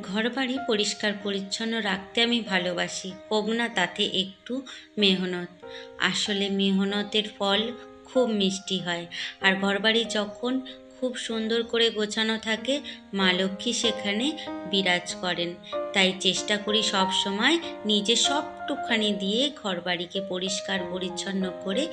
ঘরবাড়ি পরিষ্কার পরিচ্ছন্ন রাখতে আমি ভালোবাসি। হোক না তাতে একটু মেহনত। আসলে মেহনতের ফল খুব মিষ্টি হয়। আর ঘরবাড়ি যখন খুব সুন্দর করে গোছানো থাকে, মা লক্ষ্মী সেখানে বিরাজ করেন। তাই চেষ্টা করি সব সময় নিজে সবটুখানি দিয়ে ঘরবাড়িকে পরিষ্কার পরিচ্ছন্ন করে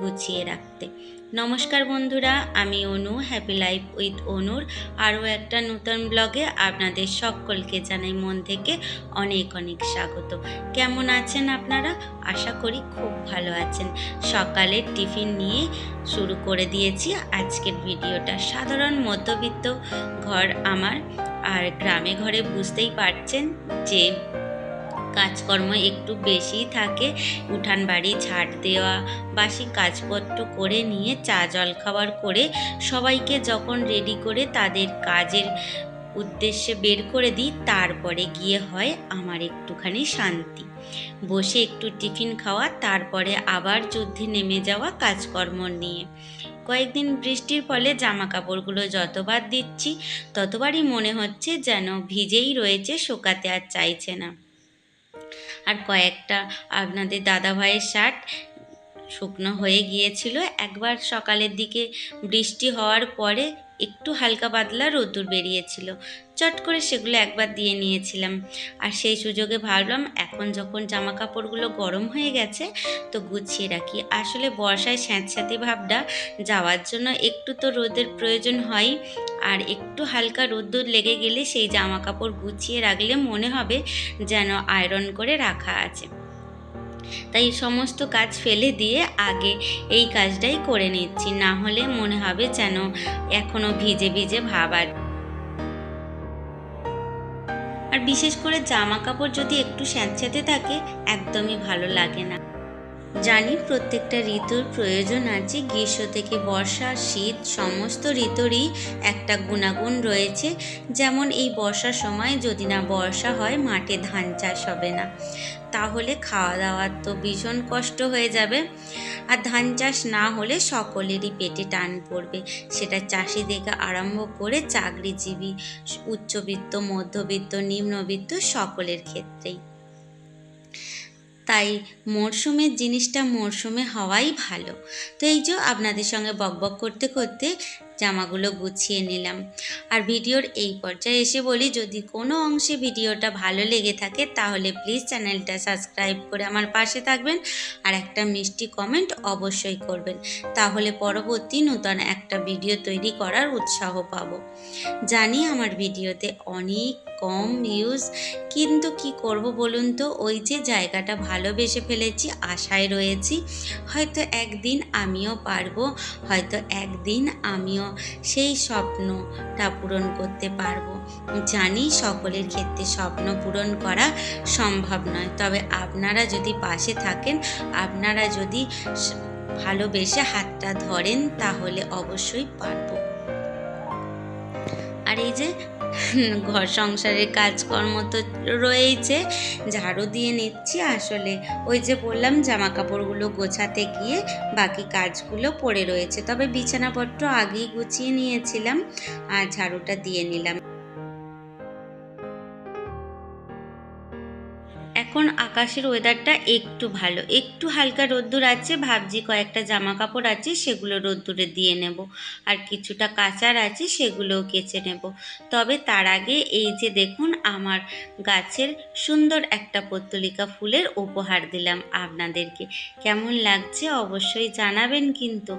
গুছিয়ে রাখতে। নমস্কার বন্ধুরা, আমি অনু হ্যাপি লাইফ উইথ অনুর আরও একটা নতুন ব্লগে আপনাদের সকলকে জানাই মন থেকে অনেক অনেক স্বাগত। কেমন আছেন আপনারা? আশা করি খুব ভালো আছেন। সকালের টিফিন নিয়ে শুরু করে দিয়েছি। আজকের ভিডিওটা সাধারণ মধ্যবিত্ত ঘর আমার। আর গ্রামে ঘরে বুঝতেই পারছেন যে কাজকর্ম একটু বেশিই থাকে। উঠান বাড়ি ঝাড় দেওয়া, বাসি কাজপত্র করে নিয়ে চা, জল খাবার করে সবাইকে যখন রেডি করে তাদের কাজের উদ্দেশ্যে বের করে দিই, তারপরে গিয়ে হয় আমার একটুখানি শান্তি। বসে একটু টিফিন খাওয়া, তারপরে আবার যুদ্ধে নেমে যাওয়া কাজকর্ম নিয়ে। কয়েকদিন বৃষ্টির ফলে জামা কাপড়গুলো যতবার দিচ্ছি, ততবারই মনে হচ্ছে যেন ভিজেই রয়েছে, শোকাতে আর চাইছে না। আর কয়েকটা আপনাদের দাদা ভাইয়ের শার্ট শুকনো হয়ে গিয়েছিল। একবার সকালের দিকে বৃষ্টি হওয়ার পরে একটু হালকা পাতলা রোদ্দুর বেরিয়েছিল। চট করে সেগুলো একবার দিয়ে নিয়েছিলাম। আর সেই সুযোগে ভাবলাম, এখন যখন জামা কাপড়গুলো গরম হয়ে গেছে, তো গুছিয়ে রাখি। আসলে বর্ষায় স্যাঁতস্যাঁতে ভাবটা, যাওয়ার জন্য একটু তো রোদের প্রয়োজন হয়। আর একটু হালকা রোদ্দুর লেগে গেলে সেই জামা কাপড় গুছিয়ে রাখলে মনে হবে যেন আয়রন করে রাখা আছে। তাই সমস্ত কাজ ফেলে দিয়ে আগে এই কাজটাই করে নিচ্ছি। না হলে মনে হবে যেন এখনও ভিজে ভিজে ভাব আর আর বিশেষ করে জামা কাপড় যদি একটু স্যাঁতস্যাঁতে থাকে, একদমই ভালো লাগে না। জানি প্রত্যেকটা ঋতুর প্রয়োজন আছে। গ্রীষ্ম থেকে বর্ষা, শীত, সমস্ত ঋতুরই একটা গুণাগুণ রয়েছে। যেমন এই বর্ষার সময় যদি না বর্ষা হয়, মাঠে ধান চাষ হবে না। তাহলে খাওয়া দাওয়ার তো ভীষণ কষ্ট হয়ে যাবে। আর ধান চাষ না হলে সকলেরই পেটে টান পড়বে। সেটা চাষি থেকে আরম্ভ করে চাকরিজীবী, উচ্চবিত্ত, মধ্যবিত্ত, নিম্নবিত্ত সকলের ক্ষেত্রেই। তাই মরশুমের জিনিসটা মরশুমে হওয়াই ভালো। তো এই যে আপনাদের সঙ্গে বকবক করতে করতে জামাগুলো গুছিয়ে নিলাম। আর ভিডিওর এই পর্যায়ে এসে বলি, যদি কোনো অংশে ভিডিওটা ভালো লেগে থাকে, তাহলে প্লিজ চ্যানেলটা সাবস্ক্রাইব করে আমার পাশে থাকবেন আর একটা মিষ্টি কমেন্ট অবশ্যই করবেন। তাহলে পরবর্তী নতুন একটা ভিডিও তৈরি করার উৎসাহ পাব। জানি আমার ভিডিওতে অনেক কম ভিউজ কিন্তু কি করব বলুন তো? ওই যে জায়গাটা ভালোবেসে ফেলেছি, আশায় রয়েছি। হয়তো একদিন আমিও পারব, হয়তো একদিন আমিও সেই স্বপ্নটা পূরণ করতে পারব। জানি সকলের ক্ষেত্রে স্বপ্ন পূরণ করা সম্ভব নয়। তবে আপনারা যদি পাশে থাকেন, আপনারা যদি ভালোবেসে হাতটা ধরেন, তাহলে অবশ্যই পারব। আর এই যে ঘর সংসারের কাজকর্ম তো রয়েছে ঝাড়ু দিয়ে নিচ্ছি। আসলে ওই যে বললাম জামা কাপড়গুলো গোছাতে গিয়ে বাকি কাজগুলো পড়ে রয়েছে। তবে বিছানাপত্র আগেই গুছিয়ে নিয়েছিলাম আর ঝাড়ুটা দিয়ে নিলাম। এখন আকাশের ওয়েদারটা একটু ভালো। একটু হালকা রোদ্দুর আছে, ভাবছি কয়েকটা জামা কাপড় আছে, সেগুলো রোদ্দুরে দিয়ে নেব। আর কিছুটা কাঁচার আছে, সেগুলোও কেচে নেব। তবে তার আগে এই যে দেখুন, আমার গাছের সুন্দর একটা পত্তলিকা ফুলের উপহার দিলাম আপনাদেরকে। কেমন লাগছে অবশ্যই জানাবেন কিন্তু।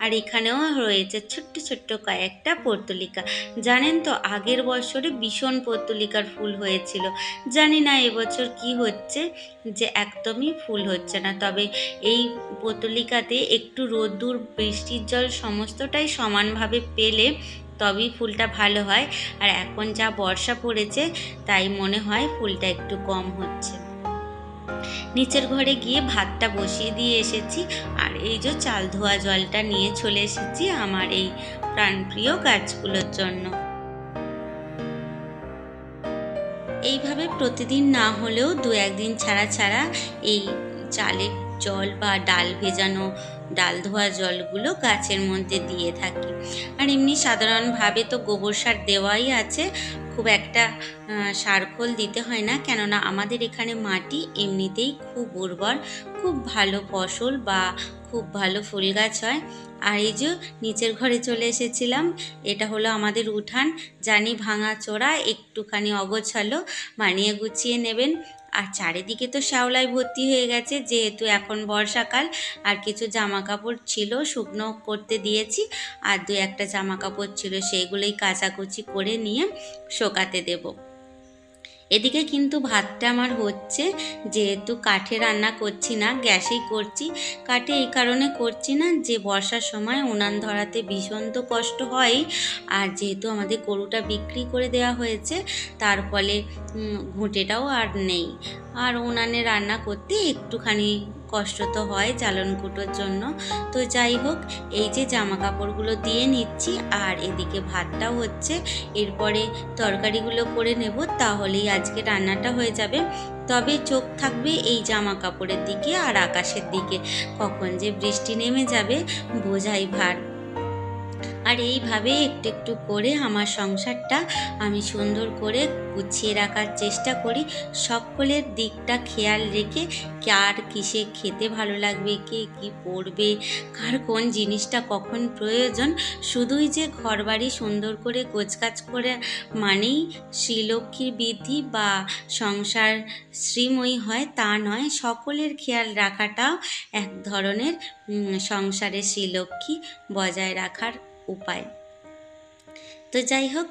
আর এখানেও রয়েছে ছোট্ট ছোট্ট কয়েকটা পর্তলিকা জানেন তো, আগের বছরে ভীষণ পর্তলিকার ফুল হয়েছিল। জানি না এবছর কি হচ্ছে। যে একদমই ফুল হচ্ছে না। তবে এই পতলিকাতে একটু রোদ্দুর, বৃষ্টির জল সমস্তটাই সমানভাবে পেলে তবেই ফুলটা ভালো হয়। আর এখন যা বর্ষা পড়েছে, তাই মনে হয় ফুলটা একটু কম হচ্ছে। নিচের ঘরে গিয়ে ভাতটা বসিয়ে দিয়ে এসেছি। আর এই যে চাল ধোয়া জলটা নিয়ে চলে এসেছি আমার এই প্রাণপ্রিয় গাছগুলোর জন্য। এইভাবে প্রতিদিন না হলেও দু একদিন ছাড়া ছাড়া এই চালের জল বা ডাল ভেজানো ডাল ধোয়া জলগুলো গাছের মধ্যে দিয়ে থাকি। আর এমনি সাধারণভাবে তো গোবর সার দেওয়াই আছে খুব একটা আহ, সার খোল দিতে হয় না। কেননা আমাদের এখানে মাটি এমনিতেই খুব উর্বর খুব ভালো ফসল বা খুব ভালো ফুল গাছ হয়। আর এই যে নিচের ঘরে চলে এসেছিলাম, এটা হলো আমাদের উঠান। জানি ভাঙা চোরা, একটুখানি অগোছালো, মানিয়ে গুছিয়ে নেবেন। আর চারিদিকে তো শ্যাওলায় ভর্তি হয়ে গেছে, যেহেতু এখন বর্ষাকাল, আর কিছু জামা কাপড় ছিল, শুকনো করতে দিয়েছি। আর দু একটা জামা কাপড় ছিল, সেইগুলোই কাচাকুচি করে নিয়ে শোকাতে দেবো। এদিকে কিন্তু ভাতটা আমার হচ্ছে, যেহেতু কাঠে রান্না করছি না, গ্যাসেই করছি। কাঠে এই কারণে করছি না যে বর্ষার সময় উনান ধরাতে ভীষণ তো কষ্ট হয়। আর যেহেতু আমাদের গরুটা বিক্রি করে দেওয়া হয়েছে, তার ফলে ঘুঁটেটাও আর নেই। আর উনানে রান্না করতে একটুখানি কষ্ট তো হয় চালন কুটোর জন্য। তো যাই হোক, এই যে জামা কাপড়গুলো দিয়ে নিচ্ছি আর এদিকে ভাতটাও হচ্ছে, এরপরে তরকারিগুলো করে নেব, তাহলেই আজকে রান্নাটা হয়ে যাবে। তবে চোখ থাকবে এই জামা কাপড়ের দিকে আর আকাশের দিকে, কখন যে বৃষ্টি নেমে যাবে, বোঝাই ভার। আর এইভাবে একটু একটু করে আমার সংসারটা আমি সুন্দর করে গুছিয়ে রাখার চেষ্টা করি। সকলের দিকটা খেয়াল রেখে কার কিসে খেতে ভালো লাগবে, কে কি পরবে, কার কোন জিনিসটা কখন প্রয়োজন, শুধুই যে ঘরবাড়ি সুন্দর করে গোছগাছ করে মানেই শ্রীলক্ষ্মীর বৃদ্ধি বা সংসার শ্রীময়ী হয় তা নয়, সকলের খেয়াল রাখাটাও এক ধরনের সংসারে শ্রীলক্ষ্মী বজায় রাখার উপায়। তো যাই হোক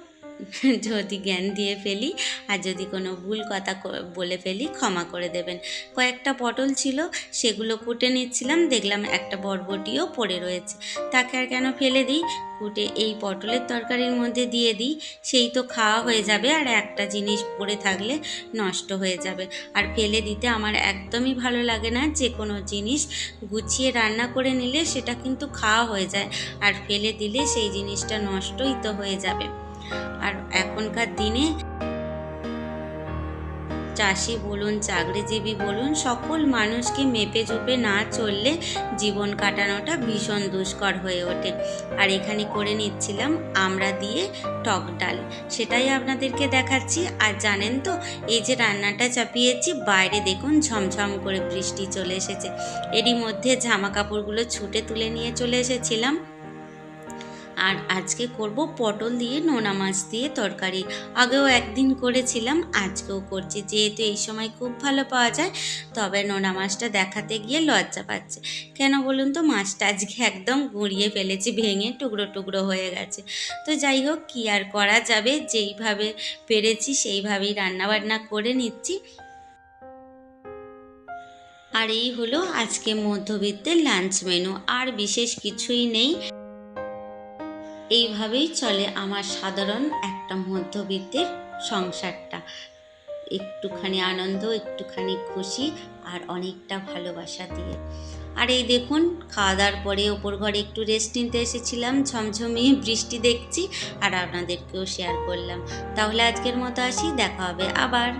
যদি জ্ঞান দিয়ে ফেলি আর যদি কোনো ভুল কথা বলে ফেলি, ক্ষমা করে দেবেন। কয়েকটা পটল ছিল, সেগুলো কুটে নিচ্ছিলাম, দেখলাম একটা বরবটিও পড়ে রয়েছে। তাকে আর কেন ফেলে দিই? কুটে এই পটলের তরকারির মধ্যে দিয়ে দিই, সেই তো খাওয়া হয়ে যাবে আর একটা জিনিস পড়ে থাকলে নষ্ট হয়ে যাবে। আর ফেলে দিতে আমার একদমই ভালো লাগে না, যে কোনো জিনিস গুছিয়ে রান্না করে নিলে সেটা কিন্তু খাওয়া হয়ে যায়, আর ফেলে দিলে সেই জিনিসটা নষ্টই তো হয়ে যাবে। আর এখনকার দিনে চাষি বলুন, চাকরিজীবী বলুন, সকল মানুষকে মেপে চুপে না চললে জীবন কাটানোটা ভীষণ দুষ্কর হয়ে ওঠে। আর এখানে করে নিচ্ছিলাম আমরা দিয়ে টক ডাল। সেটাই আপনাদেরকে দেখাচ্ছি। আর জানেন তো, এই যে রান্নাটা চাপিয়েছি, বাইরে দেখুন ঝমঝম করে বৃষ্টি চলে এসেছে। এরই মধ্যে জামা কাপড়গুলো ছুটে তুলে নিয়ে চলে এসেছিলাম। আর আজকে করব পটল দিয়ে নোনা মাছ দিয়ে তরকারি। আগেও একদিন করেছিলাম, আজকেও করছি। যেহেতু এই সময় খুব ভালো পাওয়া যায়, তবে নোনা মাছটা দেখাতে গিয়ে লজ্জা পাচ্ছে। কেন বলুন তো, মাছটা আজকে একদম গুঁড়িয়ে ফেলেছি, ভেঙে টুকরো টুকরো হয়ে গেছে। তো যাই হোক, কী আর করা যাবে? যেইভাবে পেরেছি, সেইভাবেই রান্নাবান্না করে নিচ্ছি। আর এই হলো আজকে মধ্যবিত্তের লাঞ্চ মেনু। আর বিশেষ কিছুই নেই। এইভাবেই চলে আমার সাধারণ একটা মধ্যবিত্তের সংসারটা। একটুখানি আনন্দ, একটুখানি খুশি আর অনেকটা ভালোবাসা দিয়ে। আর এই দেখুন খাওয়া দাওয়ার পরে ওপর ঘরে একটু রেস্ট নিতে এসেছিলাম ঝমঝমিয়ে বৃষ্টি দেখছি আর আপনাদেরকেও শেয়ার করলাম। তাহলে আজকের মতো আসি, দেখা হবে আবার।